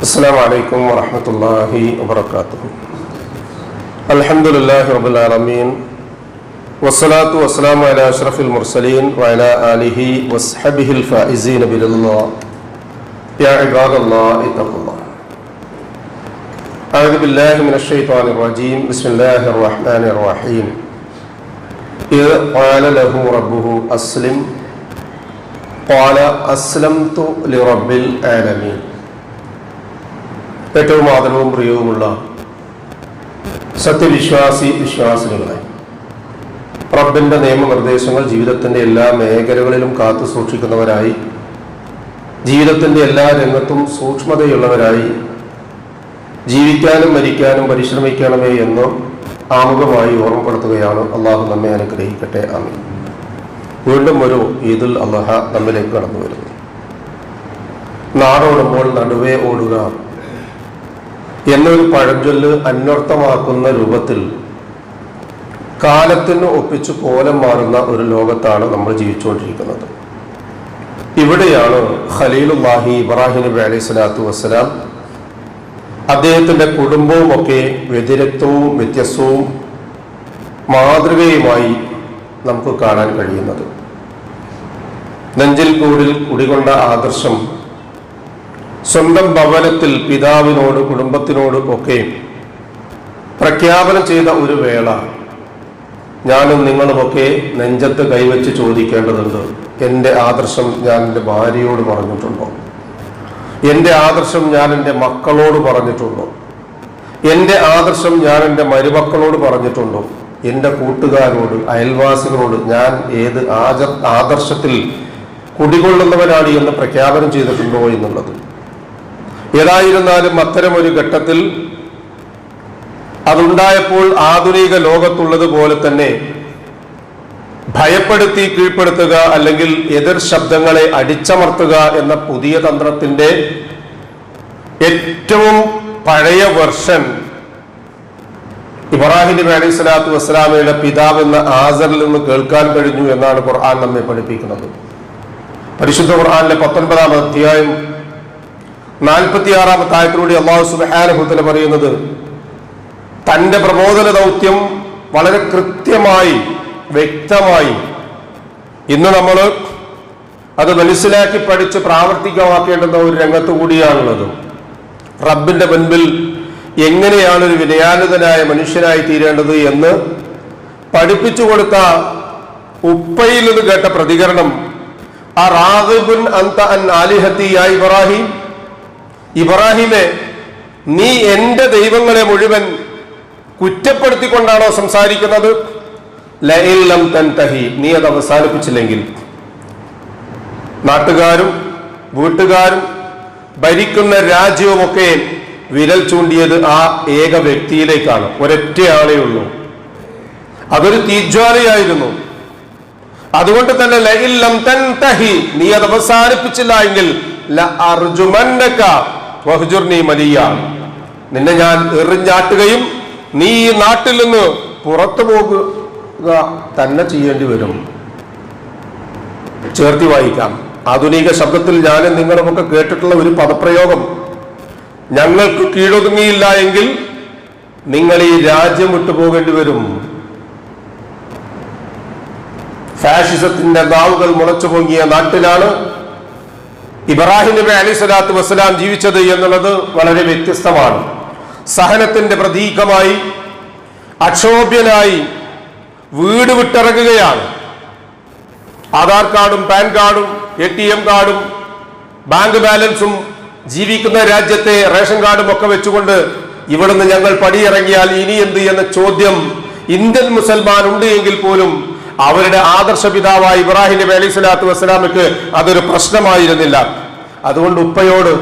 السلام عليكم ورحمة الله وبركاته. الحمد لله رب العالمين والصلاة والسلام على أشرف المرسلين وعلى آله وصحبه الفائزين بالله. يا عباد الله اتقوا الله. أعوذ بالله من الشيطان الرجيم. بسم الله الرحمن الرحيم. إذ قال له ربه أسلم. قال أسلمت لرب العالمين. ഏറ്റവും ആദരവും പ്രിയവുമുള്ള സത്യവിശ്വാസി വിശ്വാസികളെ റബ്ബിന്റെ നിയമനിർദ്ദേശങ്ങൾ ജീവിതത്തിന്റെ എല്ലാ മേഖലകളിലും കാത്തു സൂക്ഷിക്കുന്നവരായി ജീവിതത്തിന്റെ എല്ലാ രംഗത്തും സൂക്ഷ്മതയുള്ളവരായി ജീവിക്കാനും മരിക്കാനും പരിശ്രമിക്കണമേ എന്ന് ആമുഖമായി ഓർമ്മപ്പെടുത്തുകയാണ് അള്ളാഹു നമ്മെ അനുഗ്രഹിക്കട്ടെ. ആമീൻ. വീണ്ടും ഒരു ഈദുൽ അള്ളഹ നമ്മിലേക്ക് കടന്നു വരുന്നു നാടോടുമ്പോൾ നടുവേ ഓടുക എന്നൊരു പഴഞ്ചൊല്ല് അന്വർത്ഥമാക്കുന്ന രൂപത്തിൽ കാലത്തിന് ഒപ്പിച്ച് കോലം മാറുന്ന ഒരു ലോകത്താണ് നമ്മൾ ജീവിച്ചുകൊണ്ടിരിക്കുന്നത്. ഇവിടെയാണ് ഖലീലുല്ലാഹി ഇബ്രാഹിം നബി അലൈഹി സ്വലാത്തു വസ്സലാം അദ്ദേഹത്തിന്റെ കുടുംബവുമൊക്കെ വ്യതിരക്തവും വ്യത്യസ്തവും മാതൃകയുമായി നമുക്ക് കാണാൻ കഴിയുന്നത്. നെഞ്ചിൽ കൂടിൽ കുടികൊണ്ട ആദർശം സ്വന്തം ഭവനത്തിൽ പിതാവിനോട് കുടുംബത്തിനോട് ഒക്കെ പ്രഖ്യാപനം ചെയ്ത ഒരു വേള ഞാനും നിങ്ങളുമൊക്കെ നെഞ്ചത്ത് കൈവച്ച് ചോദിക്കേണ്ടതുണ്ട്. എന്റെ ആദർശം ഞാൻ എന്റെ ഭാര്യയോട് പറഞ്ഞിട്ടുണ്ടോ? എന്റെ ആദർശം ഞാൻ എന്റെ മക്കളോട് പറഞ്ഞിട്ടുണ്ടോ? എന്റെ ആദർശം ഞാൻ എന്റെ മരുമക്കളോട് പറഞ്ഞിട്ടുണ്ടോ? എന്റെ കൂട്ടുകാരോട് അയൽവാസികളോട് ഞാൻ ഏത് ആദർശത്തിൽ കുടികൊള്ളുന്നവനാണ് എന്ന് പ്രഖ്യാപനം ചെയ്തിട്ടുണ്ടോ എന്നുള്ളത്. ഏതായിരുന്നാലും അത്തരമൊരു ഘട്ടത്തിൽ അതുണ്ടായപ്പോൾ ആധുനിക ലോകത്തുള്ളതുപോലെ തന്നെ ഭയപ്പെടുത്തി കീഴ്പ്പെടുത്തുക അല്ലെങ്കിൽ എതിർ ശബ്ദങ്ങളെ അടിച്ചമർത്തുക എന്ന പുതിയ തന്ത്രത്തിന്റെ ഏറ്റവും പഴയ വെർഷൻ ഇബ്രാഹിം നബി അലൈഹി സ്വലാത്തു വസ്സലാമയുടെ പിതാവ് എന്ന ആസറിൽ നിന്ന് കേൾക്കാൻ കഴിഞ്ഞു എന്നാണ് ഖുർആൻ നമ്മെ പഠിപ്പിക്കുന്നത്. പരിശുദ്ധ ഖുർആനിലെ പത്തൊൻപതാം അധ്യായം നാൽപ്പത്തിയാറാമത്തെ ആയത്തിലൂടെ അള്ളാഹു സുബാനുഭൂത്തല പറയുന്നത് തന്റെ പ്രബോധന ദൗത്യം വളരെ കൃത്യമായി വ്യക്തമായി ഇന്ന് നമ്മൾ അത് മനസ്സിലാക്കി പഠിച്ച് പ്രാവർത്തികമാക്കേണ്ടുന്ന ഒരു രംഗത്ത് കൂടിയാണുള്ളത്. റബ്ബിന്റെ മുൻപിൽ എങ്ങനെയാണ് ഒരു വിനയാനുതനായ മനുഷ്യനായി തീരേണ്ടത് എന്ന് പഠിപ്പിച്ചു കൊടുത്ത ഉപ്പയിൽ നിന്ന് കേട്ട പ്രതികരണം ആ റാഹിബുൻ അന്ത അൻ ആലിഹത്തി ഇബ്രാഹിം? ഇബ്രാഹിമെ നീ എന്റെ ദൈവങ്ങളെ മുഴുവൻ കുറ്റപ്പെടുത്തിക്കൊണ്ടാണോ സംസാരിക്കുന്നത്? തൻതഹി നീ അത് അവസാനിപ്പിച്ചില്ലെങ്കിൽ. നാട്ടുകാരും വീട്ടുകാരും ഭരിക്കുന്ന രാജ്യവുമൊക്കെ വിരൽ ചൂണ്ടിയത് ആ ഏക വ്യക്തിയിലേക്കാണ്. ഒരൊറ്റ ആളേ ഉള്ളൂ. അതൊരു തീജ്വാലയായിരുന്നു. അതുകൊണ്ട് തന്നെ ലം തൻ തഹി നീ അത് അവസാനിപ്പിച്ചില്ല എങ്കിൽ നിന്നെ ഞാൻ എറിഞ്ഞാട്ടുകയും നീ ഈ നാട്ടിൽ നിന്ന് പുറത്തു പോകുക തന്നെ ചെയ്യേണ്ടി വരും. ചേർത്തി വായിക്കാം. ആധുനിക ശബ്ദത്തിൽ ഞാൻ നിങ്ങളുമൊക്കെ കേട്ടിട്ടുള്ള ഒരു പദപ്രയോഗം. ഞങ്ങൾക്ക് കീഴൊതുങ്ങിയില്ല എങ്കിൽ നിങ്ങൾ ഈ രാജ്യം വിട്ടുപോകേണ്ടി വരും. ഫാഷിസത്തിന്റെ നാവുകൾ മുളച്ചു പൊങ്ങിയ നാട്ടിലാണ് ഇബ്രാഹിം നബി അലി സ്വലാത്തു വസ്സലാം ജീവിച്ചത് എന്നുള്ളത് വളരെ വ്യത്യസ്തമാണ്. സഹനത്തിന്റെ പ്രതീകമായി അക്ഷോഭ്യനായി വീട് വിട്ടിറങ്ങുകയാണ്. ആധാർ കാർഡും പാൻ കാർഡും എ ടി എം കാർഡും ബാങ്ക് ബാലൻസും ജീവിക്കുന്ന രാജ്യത്തെ റേഷൻ കാർഡും ഒക്കെ വെച്ചുകൊണ്ട് ഇവിടുന്ന് ഞങ്ങൾ പടിയിറങ്ങിയാൽ ഇനി എന്ത് എന്ന ചോദ്യം ഇന്ത്യൻ മുസൽമാൻ ഉണ്ട് എങ്കിൽ പോലും അവരുടെ ആദർശ പിതാവായ ഇബ്രാഹിം നബി അലൈഹി സ്വലാത്തു വസ്സലാമക്ക് അതൊരു പ്രശ്നമായിരുന്നില്ല. അതുകൊണ്ട് ഉപ്പയോട്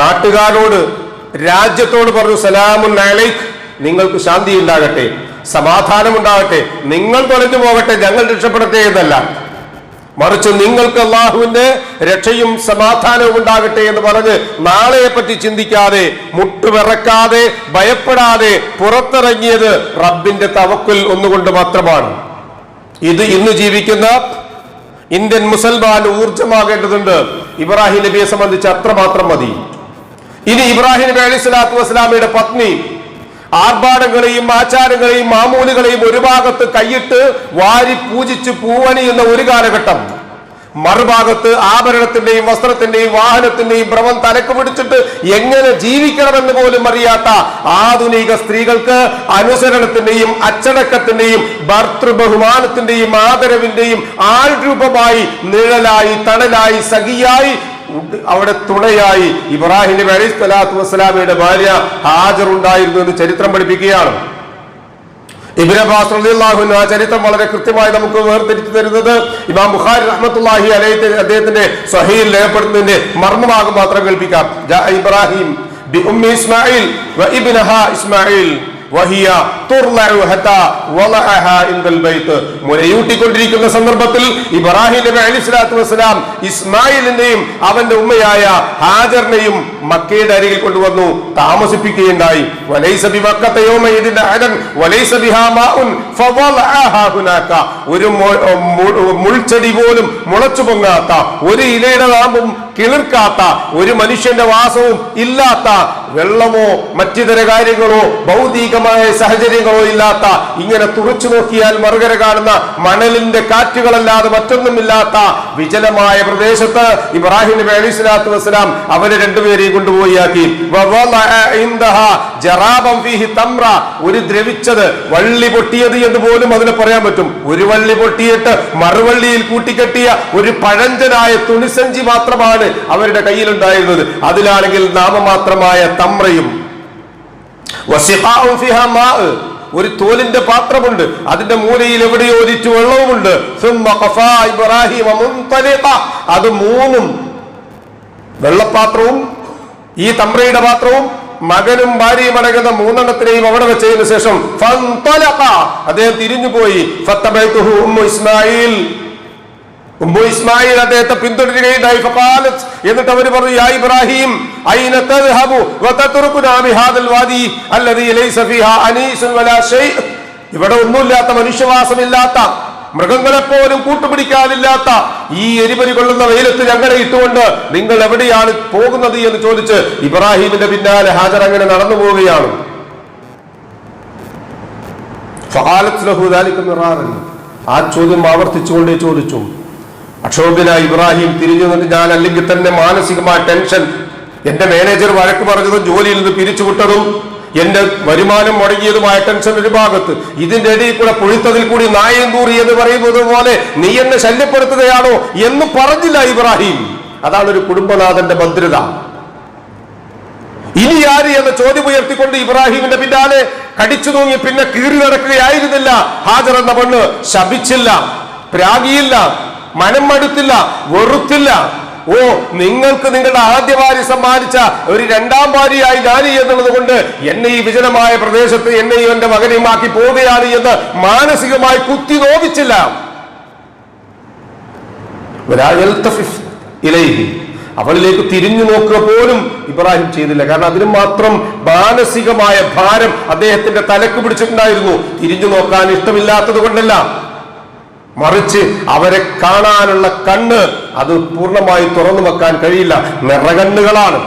നാട്ടുകാരോട് രാജ്യത്തോട് പറഞ്ഞു സലാമുൻ അലൈഖ് നിങ്ങൾക്ക് ശാന്തി ഉണ്ടാകട്ടെ സമാധാനം ഉണ്ടാകട്ടെ നിങ്ങൾ തൊലഞ്ഞു പോകട്ടെ ഞങ്ങൾ രക്ഷപ്പെടട്ടെ എന്നല്ല. മറിച്ച് നിങ്ങൾക്ക് അള്ളാഹുവിന്റെ രക്ഷയും സമാധാനവും ഉണ്ടാകട്ടെ എന്ന് പറഞ്ഞ് നാളെയെ പറ്റി ചിന്തിക്കാതെ മുട്ടുവിറക്കാതെ ഭയപ്പെടാതെ പുറത്തിറങ്ങിയത് റബ്ബിന്റെ തവക്കുൽ ഒന്നുകൊണ്ട് മാത്രമാണ്. ഇത് ഇന്ന് ജീവിക്കുന്ന ഇന്ത്യൻ മുസൽമാൻ ഊർജമാകേണ്ടതുണ്ട് ഇബ്രാഹിം നബിയെ സംബന്ധിച്ച് അത്രമാത്രം മതി. ഇനി ഇബ്രാഹിം നബി അലി സ്വലാത്തു വസ്സലാമയുടെ പത്നി ആർഭാടങ്ങളെയും ആചാരങ്ങളെയും മാമൂലുകളെയും ഒരു ഭാഗത്ത് കൈയിട്ട് വാരി പൂജിച്ച് പൂവണിയുന്ന ഒരു കാലഘട്ടം. മറുഭാഗത്ത് ആഭരണത്തിന്റെയും വസ്ത്രത്തിന്റെയും വാഹനത്തിന്റെയും ഭ്രമം തലക്ക് പിടിച്ചിട്ട് എങ്ങനെ ജീവിക്കണമെന്ന് പോലും അറിയാത്ത ആധുനിക സ്ത്രീകൾക്ക് അനുസരണത്തിന്റെയും അച്ചടക്കത്തിന്റെയും ഭർത്തൃ ബഹുമാനത്തിന്റെയും ആദരവിന്റെയും ആൾരൂപമായി നിഴലായി തണലായി സഖിയായി അവിടെ തുണയായി ഇബ്രാഹിം അലൈഹി സ്വലാത്തു വസ്സലാമയുടെ ഭാര്യ ഹാജർ ഉണ്ടായിരുന്നു എന്ന് ചരിത്രം പഠിപ്പിക്കുകയാണ്. അൻഹു ആ ചരിത്രം വളരെ കൃത്യമായി നമുക്ക് വേർതിരിച്ചു തരുന്നത് ഇമാം ബുഖാരി റഹ്മത്തുള്ളാഹി അലൈഹി അദ്ദേഹത്തിന്റെ സഹീൽ രേഖപ്പെടുത്തുന്നതിന്റെ മർമ്മഭാഗം മാത്രം കേൾപ്പിക്കാം. ഇബ്രാഹിം ഇസ്മായിൽ ഇസ്മായിൽ. മുലയൂട്ടിക്കൊണ്ടിരിക്കുന്ന സന്ദർഭത്തിൽ ഇബ്രാഹിം നബി അലി സ്വലാത്തു വസ്സലാം ഇസ്മായിലിന്റെയും അവന്റെ ഉമ്മയായ ഹാജറിനെയും മക്കയുടെ അരികിൽ കൊണ്ടുവന്നു താമസിപ്പിക്കുകയുണ്ടായി. ഒരു മുൾച്ചെടി പോലും മുളച്ചു പൊങ്ങാത്ത ഒരു ഇലയുടെ നാമ്പും കിളിർക്കാത്ത ഒരു മനുഷ്യന്റെ വാസവും ഇല്ലാത്ത വെള്ളമോ മറ്റിതര കാര്യങ്ങളോ ഭൗതികമായ സാഹചര്യങ്ങളോ ഇല്ലാത്ത ഇങ്ങനെ തുറച്ചു നോക്കിയാൽ മറുകര കാണുന്ന മണലിന്റെ കാറ്റുകളല്ലാതെ മറ്റൊന്നുമില്ലാത്ത വിജലമായ പ്രദേശത്ത് ഇബ്രാഹിം നബി അലൈഹി സ്വലാത്തു വസ്സലാം അവരെ രണ്ടുപേരെയും കൊണ്ടുപോയി ആക്കി വവളഅ ഇൻദഹ ജറാബൻ ഫീഹി തംറ ഒരു ദ്രവിച്ചത് വള്ളി പൊട്ടിയത് എന്ന് പോലും അതിന് പറയാൻ പറ്റും. ഒരു വള്ളി പൊട്ടിയിട്ട് മറുവള്ളിയിൽ കൂട്ടിക്കെട്ടിയ ഒരു പഴഞ്ചനായ തുണിസഞ്ചി മാത്രമാണ് അവരുടെ കയ്യിലുണ്ടായിരുന്നത്. അതിലാണെങ്കിൽ നാമമാത്രമായ തമ്രയും. ഒരു തോലിന്റെ പാത്രമുണ്ട് അതിന്റെ മൂലയിൽ എവിടെയോ ഒരിച്ചു വെള്ളവുമുണ്ട്. അത് മൂന്നും വെള്ളപ്പാത്രവും ഈ തമ്രയുടെ പാത്രവും മകനും ഭാര്യയും അടങ്ങുന്ന മൂന്നെണ്ണത്തിനെയും അവിടെ വെച്ചതിന് ശേഷം. അദ്ദേഹം തിരിഞ്ഞുപോയി ഇസ്മായിൽ ഉമ്മു ഇസ്മായിൽ അദ്ദേഹത്തെ പിന്തുടരുകയുണ്ടായി. ഫഖാലത്ത്. എന്നിട്ട് അവർ പറഞ്ഞു യാ ഇബ്രാഹിം ഐന തദ്ഹബു വതത്റുകുനാ ബിഹാദൽ വാദി അല്ലദീ ലൈസ ഫീഹാ അനീസുൻ വലാ ഷൈഅ് ഇവിടെ ഒന്നുമില്ലാത്ത മനുഷ്യവാസമില്ലാത്ത മൃഗങ്ങളെ പോലും കൂട്ടുപിടിക്കാനില്ലാത്ത ഈ എരിപരി കൊള്ളുന്ന വെയിലത്ത് ഞങ്ങളെ ഇട്ടുകൊണ്ട് നിങ്ങൾ എവിടെയാണ് പോകുന്നത് എന്ന് ചോദിച്ച് ഇബ്രാഹിമിന്റെ പിന്നാലെ ഹാജർ അങ്ങനെ നടന്നു പോവുകയാണ്. ആ ചോദ്യം ആവർത്തിച്ചുകൊണ്ടേ ചോദിച്ചു. അക്ഷോഭ്യന ഇബ്രാഹിം തിരിഞ്ഞു നിന്നിട്ട് ഞാൻ അല്ലെങ്കിൽ തന്നെ മാനസികമായ ടെൻഷൻ. എന്റെ മാനേജർ വഴക്ക് പറഞ്ഞതും ജോലിയിൽ നിന്ന് പിരിച്ചുവിട്ടതും എന്റെ വരുമാനം മുടങ്ങിയതുമായ ടെൻഷൻ ഒരു ഭാഗത്ത്. ഇതിന്റെ ഇടയിൽ കൂടെ പൊഴുത്തതിൽ കൂടി നായം കൂറി എന്ന് പറയുന്നത് പോലെ നീ എന്നെ ശല്യപ്പെടുത്തുകയാണോ എന്ന് പറഞ്ഞില്ല ഇബ്രാഹിം. അതാണ് ഒരു കുടുംബനാഥന്റെ ഭദ്രത ഇനി ആര് എന്ന ചോദ്യം ഉയർത്തിക്കൊണ്ട് ഇബ്രാഹിമിന്റെ പിന്നാലെ കടിച്ചു തൂങ്ങി പിന്നെ കീറി നടക്കുകയായിരുന്നില്ല ഹാജർ എന്ന പെണ്ണ് ശപിച്ചില്ല പ്രാഗിയില്ല മനം മടുത്തില്ല വെറുത്തില്ല. ഓ നിങ്ങൾക്ക് നിങ്ങളുടെ ആദ്യ ഭാര്യ സമ്മാനിച്ച ഒരു രണ്ടാം ഭാര്യയായി ഞാൻ എന്നുള്ളത് കൊണ്ട് എന്നെ ഈ വിജനമായ പ്രദേശത്ത് എന്നെയും എന്റെ മകനെയും ആക്കി പോവുകയാണ് എന്ന് മാനസികമായി കുത്തി നോവിച്ചില്ല. അവളിലേക്ക് തിരിഞ്ഞു നോക്കുക പോലും ഇബ്രാഹിം ചെയ്തില്ല. കാരണം അതിന് മാത്രം മാനസികമായ ഭാരം അദ്ദേഹത്തിന്റെ തലക്ക് പിടിച്ചിട്ടുണ്ടായിരുന്നു. തിരിഞ്ഞു നോക്കാൻ ഇഷ്ടമില്ലാത്തത് കൊണ്ടല്ല. മറിച്ച് അവരെ കാണാനുള്ള കണ്ണ് അത് പൂർണമായി തുറന്നു വെക്കാൻ കഴിയില്ല. നിറകണ്ണുകളാണ്.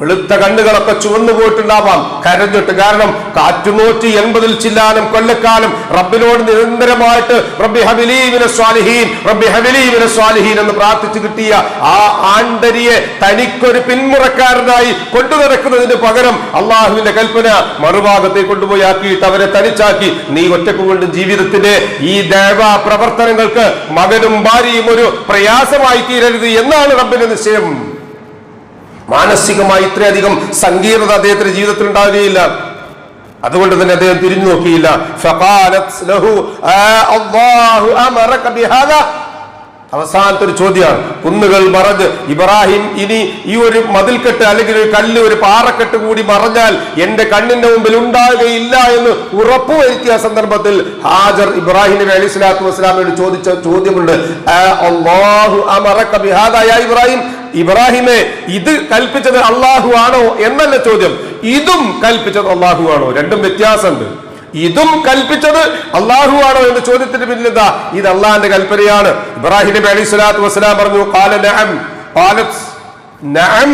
വെളുത്ത കണ്ണുകളൊക്കെ ചുവന്നു പോയിട്ടുണ്ടാവാം. കരഞ്ഞിട്ട് കാരണം കാറ്റുനൂറ്റി എൺപതിൽ ചില്ലാനും കൊല്ലക്കാലം റബ്ബിനോട് നിരന്തരമായിട്ട് റബ്ബി ഹബിലീവിനെ സ്വാലിഹീൻ റബ്ബി ഹബിലീവിനെ സ്വാലിഹീൻ എന്ന് പ്രാർത്ഥിച്ചു കിട്ടിയ ആ ആണ്ടരിയെ തനിക്കൊരു പിന്മുറക്കാരനായി കൊണ്ടു നടക്കുന്നതിന് പകരം അള്ളാഹുവിന്റെ കൽപ്പന മറുഭാഗത്തെ കൊണ്ടുപോയി ആക്കിയിട്ട് അവരെ തനിച്ചാക്കി. നീ ഒറ്റയ്ക്ക് കൊണ്ട് ജീവിതത്തിന്റെ ഈ ദേവ പ്രവർത്തനങ്ങൾക്ക് മകനും ഭാര്യയും ഒരു പ്രയാസമായി തീരരുത് എന്നാണ് റബ്ബിന്റെ നിശ്ചയം. മാനസികമായി ഇത്രയധികം സങ്കീർണത അദ്ദേഹത്തിന്റെ ജീവിതത്തിൽ ഉണ്ടാവുകയില്ല അതുകൊണ്ട് തന്നെ അദ്ദേഹം തിരിഞ്ഞു നോക്കിയില്ല? അവസാനത്തെ ഒരു ചോദ്യമാണ്. കുന്നുകൾ മറഞ്ഞ് ഇബ്രാഹിം ഇനി ഈ ഒരു മതിൽക്കെട്ട് അല്ലെങ്കിൽ ഒരു കല്ല് ഒരു പാറക്കെട്ട് കൂടി മറഞ്ഞാൽ എന്റെ കണ്ണിന്റെ മുമ്പിൽ ഉണ്ടാകുകയില്ല എന്ന് ഉറപ്പുവരുത്തിയ സന്ദർഭത്തിൽ ഹാജർ ഇബ്രാഹിം നബി അലൈഹി സ്വലാത്തു വസ്സലാമയോട് ചോദിച്ച ചോദ്യമുണ്ട്. ഇബ്രാഹിം. ഇബ്രാഹിമെ ഇത് കൽപ്പിച്ചത് അള്ളാഹു ആണോ എന്നല്ല ചോദ്യം ഇതും കൽപ്പിച്ചത് അള്ളാഹു ആണോ രണ്ടും വ്യത്യാസമുണ്ട് ഇതും കൽപ്പിച്ചത് അള്ളാഹു ആണോ എന്ന ചോദ്യത്തിന് പിന്നിൽ ഇത് അള്ളാഹിന്റെ കൽപ്പനയാണ് ഇബ്രാഹിം നബി അലൈഹി സ്വലാത്തു വസ്സലാം പറഞ്ഞു "ഖാല നഅം." ഖാലത്ത് നഅം.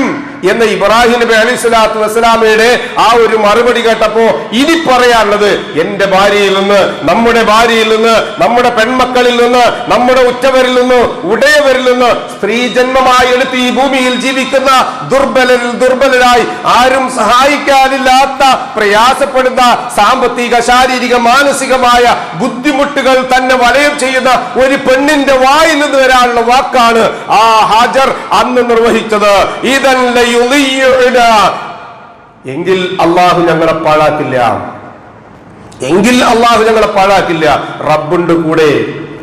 എന്ന ഇബ്രാഹിം നബി അലി സ്വലാത്തു വസ്സലാമയുടെ ആ ഒരു മറുപടി കേട്ടപ്പോ ഇനി പറയാനുള്ളത് എന്റെ ഭാര്യയിൽ നിന്ന് നമ്മുടെ ഭാര്യയിൽ നിന്ന് നമ്മുടെ പെൺമക്കളിൽ നിന്ന് നമ്മുടെ ഉറ്റവരിൽ നിന്ന് ഉടയവരിൽ നിന്ന് സ്ത്രീ ജന്മമായി എടുത്ത് ഈ ഭൂമിയിൽ ജീവിക്കുന്ന ദുർബലരിൽ ദുർബലരായി ആരും സഹായിക്കാനില്ലാത്ത പ്രയാസപ്പെടുന്ന സാമ്പത്തിക ശാരീരിക മാനസികമായ ബുദ്ധിമുട്ടുകൾ തന്നെ വലയം ചെയ്യുന്ന ഒരു പെണ്ണിന്റെ വായിൽ നിന്ന് വരാനുള്ള വാക്കാണ് ആ ഹാജർ അന്ന് നിർവഹിച്ചത് ഇതല്ല. എങ്കിൽ അള്ളാഹു ഞങ്ങളെ പാഴാക്കില്ല. എങ്കിൽ അള്ളാഹു ഞങ്ങളെ പാഴാക്കില്ല. റബ്ബുണ്ട് കൂടെ.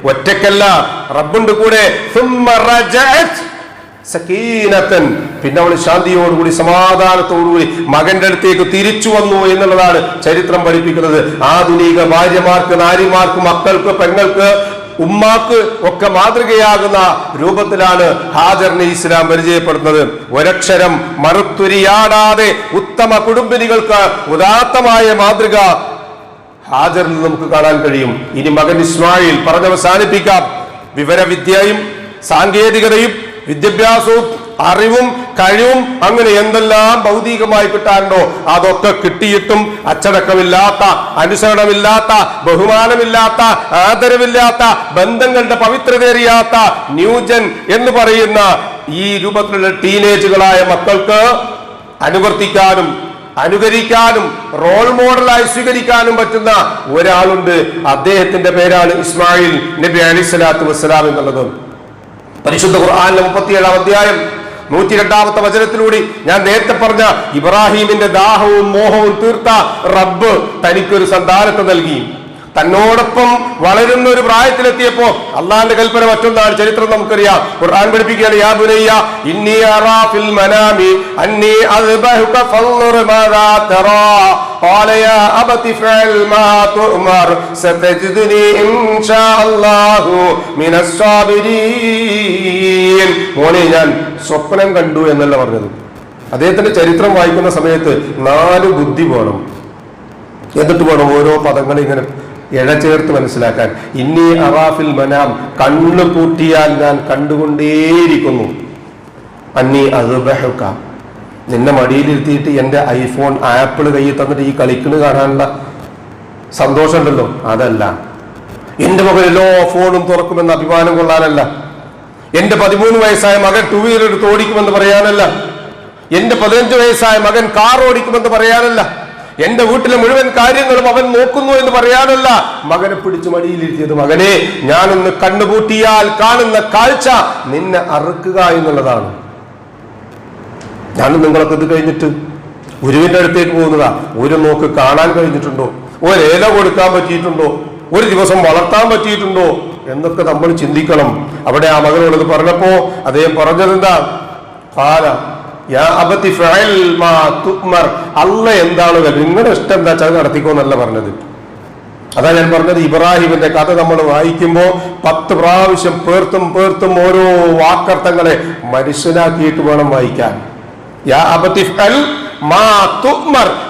ഒറ്റക്കല്ല റബ്ബുണ്ട് കൂടെ. പിന്നെ അവൾ ശാന്തിയോടുകൂടി സമാധാനത്തോടുകൂടി മകന്റെ അടുത്തേക്ക് തിരിച്ചു വന്നു എന്നുള്ളതാണ് ചരിത്രം പഠിപ്പിക്കുന്നത്. ആധുനിക ഭാര്യമാർക്ക് നാരിമാർക്ക് മക്കൾക്ക് പെങ്ങൾക്ക് ഉമ്മാക്ക് ഒക്കെ മാതൃകയാകുന്ന രൂപത്തിലാണ് ഹാജറിനെ ഇസ്ലാം പരിചയപ്പെടുന്നത് ഒരക്ഷരം മറുത്തുരിയാടാതെ ഉത്തമ കുടുംബിനികൾക്ക് ഉദാത്തമായ മാതൃക ഹാജറിൽ നമുക്ക് കാണാൻ കഴിയും. ഇനി മകൻ ഇസ്മായിൽ പറഞ്ഞവസാനിപ്പിക്കാം. വിവരവിദ്യയും സാങ്കേതികതയും വിദ്യാഭ്യാസവും അറിവും കഴിവും അങ്ങനെ എന്തെല്ലാം ഭൗതികമായി കിട്ടാനുണ്ടോ അതൊക്കെ കിട്ടിയിട്ടും അച്ചടക്കമില്ലാത്ത അനുസരണമില്ലാത്ത ബഹുമാനമില്ലാത്ത ആദരവില്ലാത്ത ബന്ധങ്ങളുടെ പവിത്രതേറിയാത്ത ന്യൂജൻ എന്ന് പറയുന്ന ഈ രൂപത്തിലുള്ള ടീനേജുകളായ മക്കൾക്ക് അനുവർത്തിക്കാനും അനുകരിക്കാനും റോൾ മോഡലായി സ്വീകരിക്കാനും പറ്റുന്ന ഒരാളുണ്ട്. അദ്ദേഹത്തിന്റെ പേരാണ് ഇസ്മായിൽ നബി അലി സ്വലാത്തു വസ്സലാം എന്നുള്ളത്. പരിശുദ്ധ ഖുർആാനിലെ മുപ്പത്തിയേഴാം അധ്യായം നൂറ്റി രണ്ടാമത്തെ വചനത്തിലൂടെ ഞാൻ നേരത്തെ പറഞ്ഞ ഇബ്രാഹീമിന്റെ ദാഹവും മോഹവും തീർത്ത റബ്ബ് തനിക്കൊരു സന്താനത്തെ നൽകി. തന്നോടൊപ്പം വളരുന്ന ഒരു പ്രായത്തിലെത്തിയപ്പോ അള്ളാന്റെ കൽപ്പന മറ്റൊന്നാണ് ചരിത്രം നമുക്കറിയാം. ഖുർആൻ പഠിപ്പിക്കുകയാണ് യാ ഇന്നി മനാമി അന്നി ഖാല യാ അബതി തുമർ ഇൻഷാ അല്ലാഹു മോനെ ഞാൻ സ്വപ്നം കണ്ടു എന്നല്ല പറഞ്ഞത്. അദ്ദേഹത്തിന്റെ ചരിത്രം വായിക്കുന്ന സമയത്ത് നാല് ബുദ്ധി വേണം. എന്നിട്ട് വേണം ഓരോ പദങ്ങൾ ഇങ്ങനെ ഇഴചേർത്ത് മനസ്സിലാക്കാൻ. ഇന്നി അറാഫിൽ മനാം കണ്ണു പൂട്ടിയാൽ ഞാൻ കണ്ടുകൊണ്ടേയിരിക്കുന്നു. അന്നി അദ്ബഹുക. നിന്നെ മടിയിലിരുത്തിയിട്ട് എന്റെ ഐഫോൺ ആപ്പിൾ കയ്യിൽ തന്നിട്ട് ഈ കളിക്കണ് കാണാനുള്ള സന്തോഷമുണ്ടല്ലോ. അതല്ല. എന്റെ മകൻ എല്ലാ ഫോണും തുറക്കുമെന്ന് അഭിമാനം കൊള്ളാനല്ല. എന്റെ പതിമൂന്ന് വയസ്സായ മകൻ ടൂ വീലർ എടുത്ത് ഓടിക്കുമെന്ന് പറയാനല്ല. എന്റെ പതിനഞ്ച് വയസ്സായ മകൻ കാർ ഓടിക്കുമെന്ന് പറയാനല്ല. എന്റെ വീട്ടിലെ മുഴുവൻ കാര്യങ്ങളും അവൻ നോക്കുന്നു എന്ന് പറയാനല്ല. മകനെ പിടിച്ചു മടിയിലിരുത്തിയത് മകനെ ഞാനൊന്ന് കണ്ണുപൂട്ടിയാൽ കാണുന്ന കാഴ്ച നിന്നെ അറുക്കുക എന്നുള്ളതാണ്. ഞാനും നിങ്ങളൊക്കെ ഇത് കഴിഞ്ഞിട്ട് ഗുരുവിന്റെ അടുത്തേക്ക് പോകുന്നതാ. ഒരു നോക്ക് കാണാൻ കഴിഞ്ഞിട്ടുണ്ടോ? ഒരേല കൊടുക്കാൻ പറ്റിയിട്ടുണ്ടോ? ഒരു ദിവസം വളർത്താൻ പറ്റിയിട്ടുണ്ടോ? എന്നൊക്കെ നമ്മൾ ചിന്തിക്കണം. അവിടെ ആ മകനോട് പറഞ്ഞപ്പോ അദ്ദേഹം പറഞ്ഞതെന്താ? കാല അല്ല എന്താണ് നിങ്ങളുടെ ഇഷ്ടം എന്താ? വെച്ചാൽ നടത്തിക്കോന്നല്ല പറഞ്ഞത്. അതാ ഞാൻ പറഞ്ഞത് ഇബ്രാഹിമിന്റെ കഥ നമ്മൾ വായിക്കുമ്പോൾ പത്ത് പ്രാവശ്യം പേർത്തും പേർത്തും ഓരോ വാക്കർത്ഥങ്ങളെ മനുഷ്യനാക്കിയിട്ട് വേണം വായിക്കാൻ. യാ മാ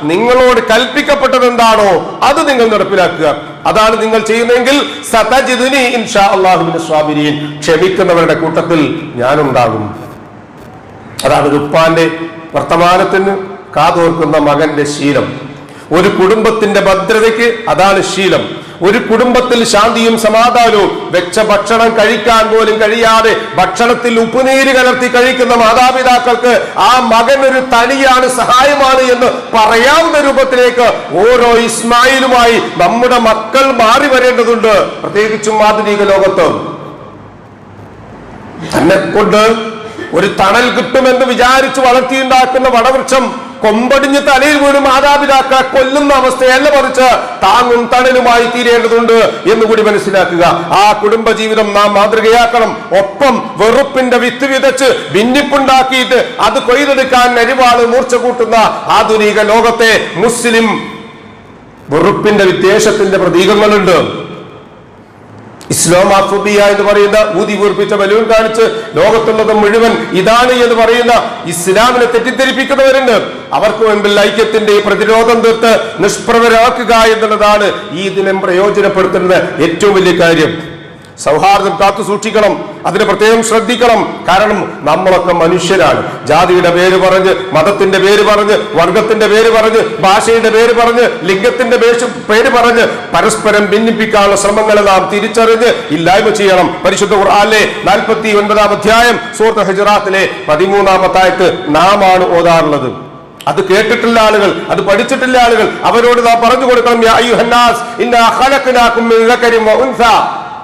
നിങ്ങളോട് കൽപ്പിക്കപ്പെട്ടത് എന്താണോ അത് നിങ്ങൾ നടപ്പിലാക്കുക. അതാണ് നിങ്ങൾ ചെയ്യുന്നതെങ്കിൽ സതജിദിനി ഇൻഷാ അല്ലാഹു സ്വാമിനിയും ക്ഷമിക്കുന്നവരുടെ കൂട്ടത്തിൽ ഞാനുണ്ടാകും. അതാണ് ഉപ്പാന്റെ വർത്തമാനത്തിന് കാതോർക്കുന്ന മകന്റെ ശീലം. ഒരു കുടുംബത്തിന്റെ ഭദ്രതയ്ക്ക് അതാണ് ശീലം. ഒരു കുടുംബത്തിൽ ശാന്തിയും സമാധാനവും. വെച്ച ഭക്ഷണം കഴിക്കാൻ പോലും കഴിയാതെ ഭക്ഷണത്തിൽ ഉപ്പുനീര് കലർത്തി കഴിക്കുന്ന മാതാപിതാക്കൾക്ക് ആ മകൻ ഒരു തനിയാണ് സഹായമാണ് എന്ന് പറയാവുന്ന രൂപത്തിലേക്ക് ഓരോ ഇസ്മായിലുമായി നമ്മുടെ മക്കൾ മാറി വരേണ്ടതുണ്ട്. പ്രത്യേകിച്ചും ആധുനിക ലോകത്ത്. തന്നെ കൊണ്ട് ഒരു തണൽ കിട്ടുമെന്ന് വിചാരിച്ച് വളർത്തിയുണ്ടാക്കുന്ന വടവൃക്ഷം കൊമ്പടിഞ്ഞ് തലയിൽ വീണ് മാതാപിതാക്കളെ കൊല്ലുന്ന അവസ്ഥയല്ല മറിച്ച് താങ്ങും തണലുമായി തീരേണ്ടതുണ്ട് എന്ന് കൂടി മനസ്സിലാക്കുക. ആ കുടുംബ ജീവിതം നാം മാതൃകയാക്കണം. ഒപ്പം വെറുപ്പിന്റെ വിത്ത് വിതച്ച് ഭിന്നിപ്പുണ്ടാക്കിയിട്ട് അത് കൊയ്തെടുക്കാൻ അരിവാൾ മൂർച്ച കൂട്ടുന്ന ആധുനിക ലോകത്തെ മുസ്ലിം വെറുപ്പിന്റെ വിദ്വേഷത്തിന്റെ പ്രതീകങ്ങളുണ്ട്. ഇസ്ലാമാഫോബിയ എന്ന് പറയുന്ന ഊതി വീർപ്പിച്ച ബലൂൺ കാണിച്ച് ലോകത്തുള്ളത് മുഴുവൻ ഇതാണ് എന്ന് പറയുന്ന ഇസ്ലാമിനെ തെറ്റിദ്ധരിപ്പിക്കുന്നവരുണ്ട്. അവർക്ക് മുൻപിൽ ഐക്യത്തിന്റെ പ്രതിരോധം തീർത്ത് നിഷ്പ്രഭരാക്കുക എന്നുള്ളതാണ് ഈ ദിനം പ്രയോജനപ്പെടുത്തുന്നത് ഏറ്റവും വലിയ കാര്യം. സൗഹാർദ്ദം കാത്തു സൂക്ഷിക്കണം. അതിന് പ്രത്യേകം ശ്രദ്ധിക്കണം. കാരണം നമ്മളൊക്കെ മനുഷ്യരാണ്. ജാതിയുടെ പേര് പറഞ്ഞ് മതത്തിന്റെ പേര് പറഞ്ഞ് വർഗത്തിന്റെ പേര് പറഞ്ഞ് ഭാഷയുടെ പേര് പറഞ്ഞ് ലിംഗത്തിന്റെ പേര് പറഞ്ഞ് പരസ്പരം ഭിന്നിപ്പിക്കാനുള്ള ശ്രമങ്ങളെ നാം തിരിച്ചറിഞ്ഞ് ഇല്ലായ്മ ചെയ്യണം. പരിശുദ്ധ ഖുർആനിലെ നാൽപ്പത്തി ഒൻപതാം അധ്യായം സൂറത്ത് ഹജറാത്തിലെ പതിമൂന്നാമത്തായിട്ട് നാം ആണ് ഓതാറുള്ളത്. അത് കേട്ടിട്ടുള്ള ആളുകൾ അത് പഠിച്ചിട്ടുള്ള ആളുകൾ. അവരോട് നാം പറഞ്ഞു കൊടുക്കണം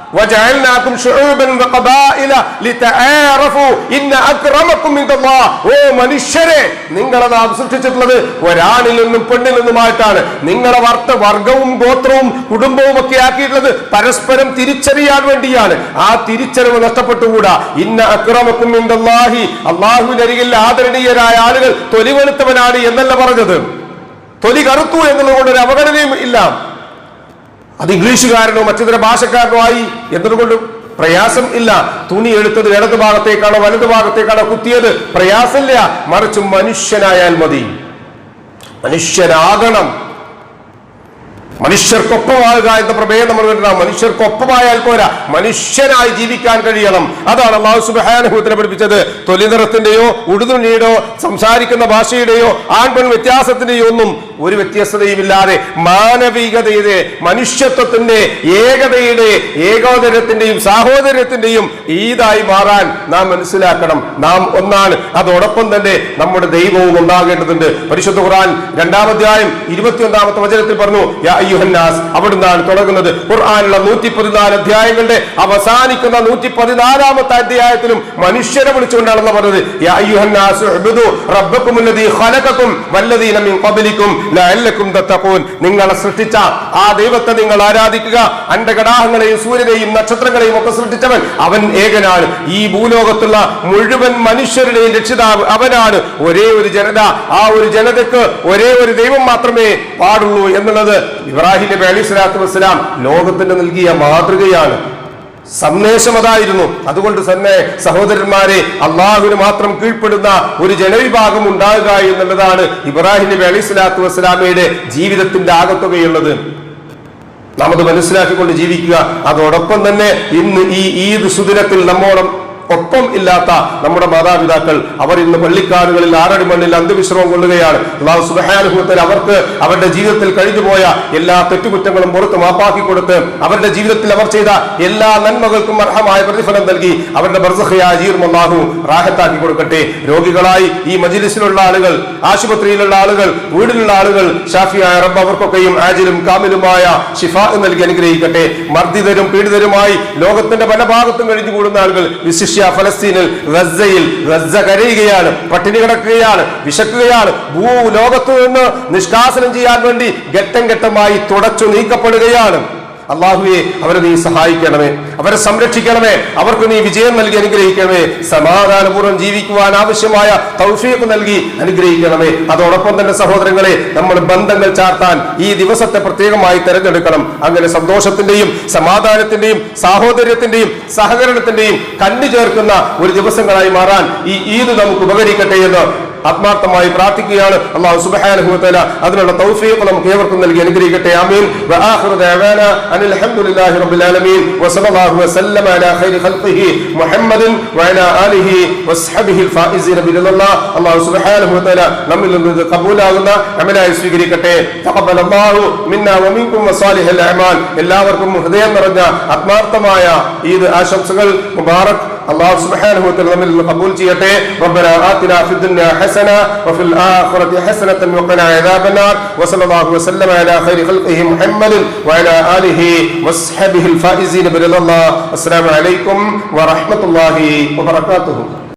യാ അയ്യുഹന്നാസ് ഇന്നാ ഖലഖനാകും മിൻ ദക്കരിൻ വ ഉൻസ وجعلناكم شعوبا وقبائل لتعارفوا ان اكرمكم عند الله ഓ മനുഷ്യരെ നിങ്ങളെ നാം സൃഷ്ടിച്ചിട്ടുള്ളത് ഒരാണിൽ നിന്നും പെണ്ണിൽ നിന്നുമായിട്ടാണ് നിങ്ങളെ വർത്ത വർഗവും ഗോത്രവും കുടുംബവും ഒക്കെ ആക്കിയിട്ടുള്ളത് പരസ്പരം തിരിച്ചറിയാൻ വേണ്ടിയാണ് ആ തിരിച്ചറിവ് നഷ്ടപ്പെട്ടുകൂടാ ഇന്ന അക്രമക്കും ഇന്ദല്ലാഹി അള്ളാഹുവിനരികിൽ ആദരണീയരായ ആളുകൾ തൊലി വെളുത്തവനാണ് എന്നല്ല പറഞ്ഞത് തൊലി കറുത്തു എന്നുള്ളതുകൊണ്ട് ഒരു അവഗണനയും ഇല്ല അത് ഇംഗ്ലീഷുകാരനോ മറ്റുതര ഭാഷക്കാരനോ ആയി എന്നതുകൊണ്ട് പ്രയാസം ഇല്ല. തുണി എടുത്തത് ഇടത് ഭാഗത്തേക്കാണോ വലത് ഭാഗത്തേക്കാണോ കുത്തിയത്? പ്രയാസമില്ല. മറിച്ച് മനുഷ്യനായാൽ മതി. മനുഷ്യനാകണം. മനുഷ്യർക്കൊപ്പമാകുക എന്ന പ്രമേയം നമ്മൾ വരുന്ന മനുഷ്യർക്കൊപ്പമായാൽ പോരാ. മനുഷ്യനായി ജീവിക്കാൻ കഴിയണം. അതാണ് അള്ളാഹു സുബാനുഭവത്തിനെ പഠിപ്പിച്ചത്. തൊലി നിറത്തിന്റെയോ ഉടുതുണിയുടെയോ സംസാരിക്കുന്ന ഭാഷയുടെയോ ആൺപെൺ വ്യത്യാസത്തിന്റെയോ ഒന്നും ഒരു വ്യത്യസ്തതയും ഇല്ലാതെ മാനവികതയുടെ മനുഷ്യത്വത്തിന്റെ ഏകതയുടെ ഏകോദരത്തിന്റെയും സാഹോദര്യത്തിന്റെയും ഈദായി മാറാൻ നാം മനസ്സിലാക്കണം. നാം ഒന്നാണ്. അതോടൊപ്പം തന്നെ നമ്മുടെ ദൈവവും ഒന്നാകേണ്ടതുണ്ട് പരിശുദ്ധ ഖുറാൻ രണ്ടാമധ്യായം ഇരുപത്തിയൊന്നാമത്തെ വചനത്തിൽ പറഞ്ഞു അയ്യുഹന്നാസ്. അവിടുന്നാണ് തുടങ്ങുന്നത്. ഖുർആാനുള്ള നൂറ്റി പതിനാല് അധ്യായങ്ങളുടെ അവസാനിക്കുന്ന നൂറ്റി പതിനാലാമത്തെ അധ്യായത്തിലും മനുഷ്യരെ വിളിച്ചുകൊണ്ടാണ് പറഞ്ഞത്. നിങ്ങളെ സൃഷ്ടിച്ച ആ ദൈവത്തെ നിങ്ങൾ ആരാധിക്കുക. അണ്ടകടാഹങ്ങളെയും സൂര്യനെയും നക്ഷത്രങ്ങളെയും ഒക്കെ സൃഷ്ടിച്ചവൻ അവൻ ഏകനാണ്. ഈ ഭൂലോകത്തുള്ള മുഴുവൻ മനുഷ്യരുടെയും രക്ഷിതാവ് അവനാണ്. ഒരേ ഒരു ജനത. ആ ഒരു ജനതയ്ക്ക് ഒരേ ഒരു ദൈവം മാത്രമേ പാടുള്ളൂ എന്നുള്ളത് ഇബ്രാഹിം നബി അലി സ്വലാത്തു വസ്സലാം ലോകത്തിന് നൽകിയ മാതൃകയാണ്. സന്ദേശം അതായിരുന്നു. അതുകൊണ്ട് തന്നെ സഹോദരന്മാരെ അള്ളാഹുവിന് മാത്രം കീഴ്പ്പെടുന്ന ഒരു ജനവിഭാഗം ഉണ്ടാകുക എന്നുള്ളതാണ് ഇബ്രാഹിം നബി അലി സ്വലാത്തു വസ്സലാമയുടെ ജീവിതത്തിന്റെ ആകത്തുകയുള്ളത്. നാം അത് മനസ്സിലാക്കിക്കൊണ്ട് ജീവിക്കുക. അതോടൊപ്പം തന്നെ ഇന്ന് ഈ ഈദ് സുദിനത്തിൽ നമ്മോളം ഒപ്പം ഇല്ലാത്ത നമ്മുടെ മാതാപിതാക്കൾ അവർ ഇന്ന് പള്ളിക്കാടുകളിൽ ആറടി മണ്ണിൽ അന്ത്യവിശ്രമം കൊള്ളുകയാണ്. അള്ളാഹു സുബഹാനുഭവത്തിൽ അവർക്ക് അവരുടെ ജീവിതത്തിൽ കഴിഞ്ഞുപോയ എല്ലാ തെറ്റുകുറ്റങ്ങളും പുറത്ത് മാപ്പാക്കി കൊടുത്ത് അവരുടെ ജീവിതത്തിൽ അവർ ചെയ്ത എല്ലാ നന്മകൾക്കും അർഹമായ പ്രതിഫലം നൽകി അവരുടെ അള്ളാഹു റാഹത്താക്കി കൊടുക്കട്ടെ. രോഗികളായി ഈ മജിലിസിലുള്ള ആളുകൾ ആശുപത്രിയിലുള്ള ആളുകൾ വീടിലുള്ള ആളുകൾ ഷാഫിയായ റബ്ബ് അവർക്കൊക്കെയും ആജിലും കാമിലുമായ ഷിഫ നൽകി അനുഗ്രഹിക്കട്ടെ. മർദ്ദിതരും പീഡിതരുമായി ലോകത്തിന്റെ പല ഭാഗത്തും കഴിഞ്ഞു കൂടുന്ന ആളുകൾ വിശിഷ്യ ഫലസ്തീനിൽ ഗസയിൽ ഗസ കരയുകയാണ് പട്ടിണി കിടക്കുകയാണ് വിശക്കുകയാണ് ഭൂലോകത്തു നിന്ന് നിഷ്കാസനം ചെയ്യാൻ വേണ്ടി ഘട്ടം ഘട്ടമായി തുടച്ചു നീക്കപ്പെടുകയാണ്. അള്ളാഹുവെ അവരെ നീ സഹായിക്കണമേ. അവരെ സംരക്ഷിക്കണമേ. അവർക്ക് നീ വിജയം നൽകി അനുഗ്രഹിക്കണമേ. സമാധാനപൂർവം ജീവിക്കുവാൻ ആവശ്യമായ തൗഫീഖ് നൽകി അനുഗ്രഹിക്കണമേ. അതോടൊപ്പം തന്നെ സഹോദരങ്ങളെ നമ്മൾ ബന്ധങ്ങൾ ചാർത്താൻ ഈ ദിവസത്തെ പ്രത്യേകമായി തെരഞ്ഞെടുക്കണം. അങ്ങനെ സന്തോഷത്തിന്റെയും സമാധാനത്തിന്റെയും സാഹോദര്യത്തിന്റെയും സഹകരണത്തിന്റെയും കണ്ടു ചേർക്കുന്ന ഒരു ദിവസങ്ങളായി മാറാൻ ഈ ഈദ് നമുക്ക് ഉപകരിക്കട്ടെ എന്ന് ആത്മാർത്ഥമായി പ്രാർത്ഥിക്കുകയാണ് അള്ളാഹു സുബ്ഹാനഹു വതആല അതിനുള്ള തൗഫീഖ് നമുക്ക് ഏവർക്കും നൽകി അനുഗ്രഹിക്കട്ടെ ആമീൻ വആഖിറു ദഅവാന അനിൽ ഹംദുലില്ലാഹി റബ്ബിൽ ആലമീൻ വസല്ലല്ലാഹു വസല്ലമ അലാ ഖൈരി ഖൽഖിഹി മുഹമ്മദിൻ വഅലാ ആലിഹി വസ്ഹബിഹി الفائزين ബില്ലാഹ് അള്ളാഹു സുബ്ഹാനഹു വതആല നമ്മിൽ നിന്ന് ഇത് കബൂലാകുന്ന അമലായി സ്വീകരിക്കട്ടെ തഖബ്ബൽ അല്ലാഹു മിന്നാ വമിൻകും വസാലിഹൽ അഅമാൽ എല്ലാവർക്കും ഹൃദയം നിറഞ്ഞ ആത്മാർത്ഥമായ ഈദ് ആശംസകൾ മുബാറക് അള്ളാഹു സുബ്ഹാനഹു വ തആല നമ്മിൽ കബൂൽ ചെയ്യട്ടെ. റബ്ബനാ ആതിനാ ഫിദ് ദുനിയാ ഹസന വഫിൽ ആഖിറതി ഹസനത വഖനാ അദാബന്നാർ വസല്ലല്ലാഹു വസല്ലമ അലാ ഖൈരി ഖൽഖിഹി മുഹമ്മദിൻ വഅലാ ആലിഹി വസ്ഹബിഹിൽ ഫായിസീന ബിറദല്ലാഹ് അസ്സലാമു അലൈക്കും വറഹ്മത്തുള്ളാഹി വബറകാതുഹു